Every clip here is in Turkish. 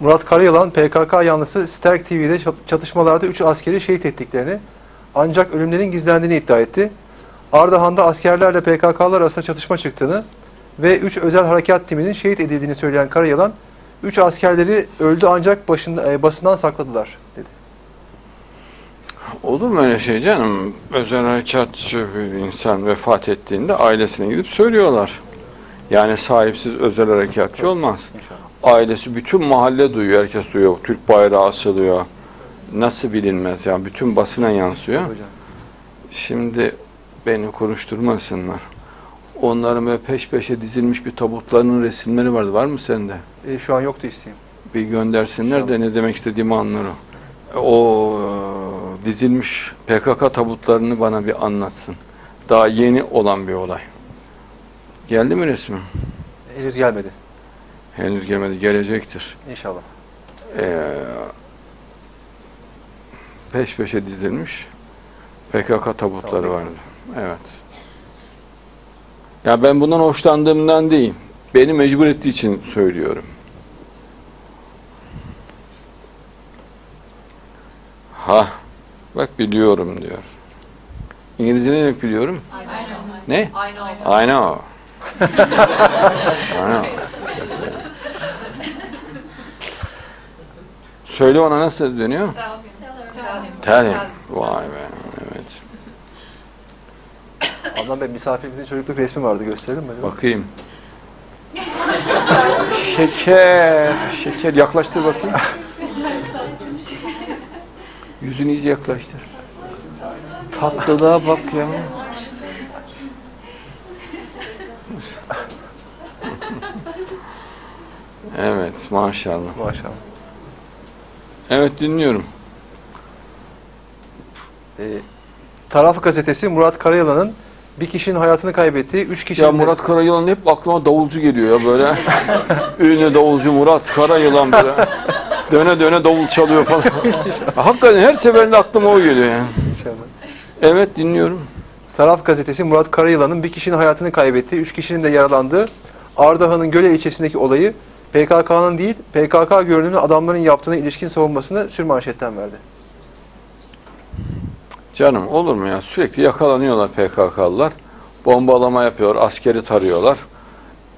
Murat Karayalan PKK yanlısı Sterk TV'de çat- çatışmalarda 3 askeri şehit ettiklerini ancak ölümlerin gizlendiğini iddia etti. Ardahan'da askerlerle PKK'lar arasında çatışma çıktığını ve 3 özel harekat timinin şehit edildiğini söyleyen Karayalan, 3 askerleri öldü ancak başında, e, basından sakladılar dedi. Olur mu öyle şey canım? Özel harekatçı bir insan vefat ettiğinde ailesine gidip söylüyorlar. Yani sahipsiz özel harekatçı olmaz. İnşallah. Ailesi bütün mahalle duyuyor, herkes duyuyor. Türk bayrağı asılıyor. Nasıl bilinmez yani bütün basına yansıyor. Şimdi beni konuşturmasınlar. Onların böyle peş peşe dizilmiş bir tabutlarının resimleri vardı. Var mı sende? E, şu an yoktu isteğim. Bir göndersinler de ne demek istediğimi anlarım. O e, dizilmiş PKK tabutlarını bana bir anlatsın. Daha yeni olan bir olay. Geldi mi resmi? Henüz gelmedi. Henüz gelmedi. Gelecektir. İnşallah. Ee, peş peşe dizilmiş PKK tabutları vardı. Evet. Ya ben bundan hoşlandığımdan değil. Beni mecbur ettiği için söylüyorum. Ha, bak biliyorum diyor. İngilizce ne demek biliyorum? I know. Ne? I know. I know. I know. Söyle ona nasıl dönüyor? Tell him. Tell him. Vay be. Evet. Adnan Bey misafirimizin çocukluk resmi vardı gösterelim mi? acaba? Bakayım. şeker. Şeker. Yaklaştır bakayım. Yüzünü iyice yaklaştır. Tatlılığa bak ya. Evet maşallah. Maşallah. Evet dinliyorum. E, Taraf gazetesi Murat Karayalan'ın bir kişinin hayatını kaybettiği, üç kişinin Ya Murat Karayılan hep aklıma davulcu geliyor ya böyle. Ünlü davulcu Murat Karayılan böyle. Döne döne davul çalıyor falan. Hakikaten her seferinde aklıma o geliyor yani. İnşallah. Evet dinliyorum. Taraf gazetesi Murat Karayılan'ın bir kişinin hayatını kaybettiği, üç kişinin de yaralandığı Ardahan'ın Göle ilçesindeki olayı PKK'nın değil, PKK görünümlü adamların yaptığına ilişkin savunmasını sürmanşetten verdi. Canım olur mu ya? Sürekli yakalanıyorlar PKK'lılar. Bombalama yapıyor, askeri tarıyorlar.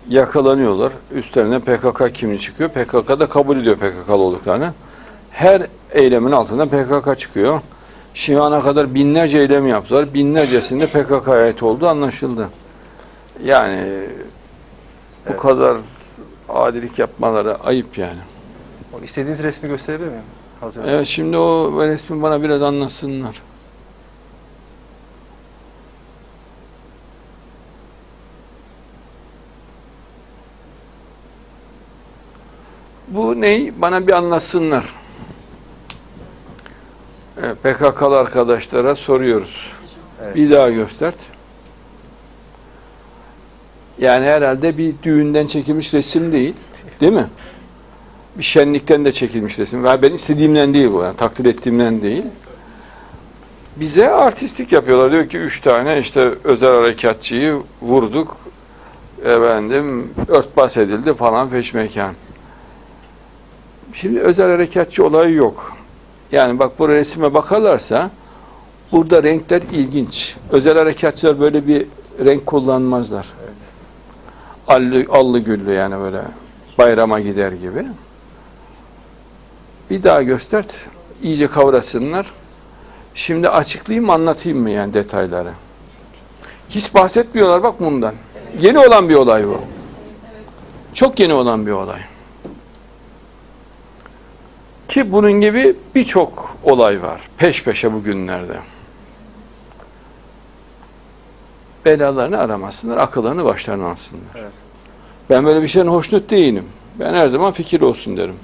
Yakalanıyorlar. Üstlerine PKK kimliği çıkıyor. PKK da kabul ediyor PKK'lı olduklarını. Her eylemin altında PKK çıkıyor. Şu ana kadar binlerce eylem yaptılar. Binlercesinde PKK'ya ait olduğu anlaşıldı. Yani bu Evet. kadar adilik yapmaları ayıp yani. O istediğiniz resmi gösterebilir miyim? Hazır. Evet şimdi o resmi bana biraz anlatsınlar. Bu ney? Bana bir anlatsınlar. Evet, PKK'lı arkadaşlara soruyoruz. Evet. Bir daha göstert. Yani herhalde bir düğünden çekilmiş resim değil. Değil mi? Bir şenlikten de çekilmiş resim. Ve ben istediğimden değil bu. Yani takdir ettiğimden değil. Bize artistik yapıyorlar. Diyor ki üç tane işte özel harekatçıyı vurduk. Efendim örtbas edildi falan feşmekan. Şimdi özel harekatçı olayı yok. Yani bak bu resime bakarlarsa burada renkler ilginç. Özel harekatçılar böyle bir renk kullanmazlar. Evet. Allı, allı güllü yani böyle bayrama gider gibi. Bir daha göstert. iyice kavrasınlar. Şimdi açıklayayım anlatayım mı yani detayları? Hiç bahsetmiyorlar bak bundan. Yeni olan bir olay bu. Çok yeni olan bir olay. Ki bunun gibi birçok olay var. Peş peşe bugünlerde. Belalarını aramasınlar, akıllarını başlarına alsınlar. Evet. Ben böyle bir şeyin hoşnut değilim. Ben her zaman fikir olsun derim.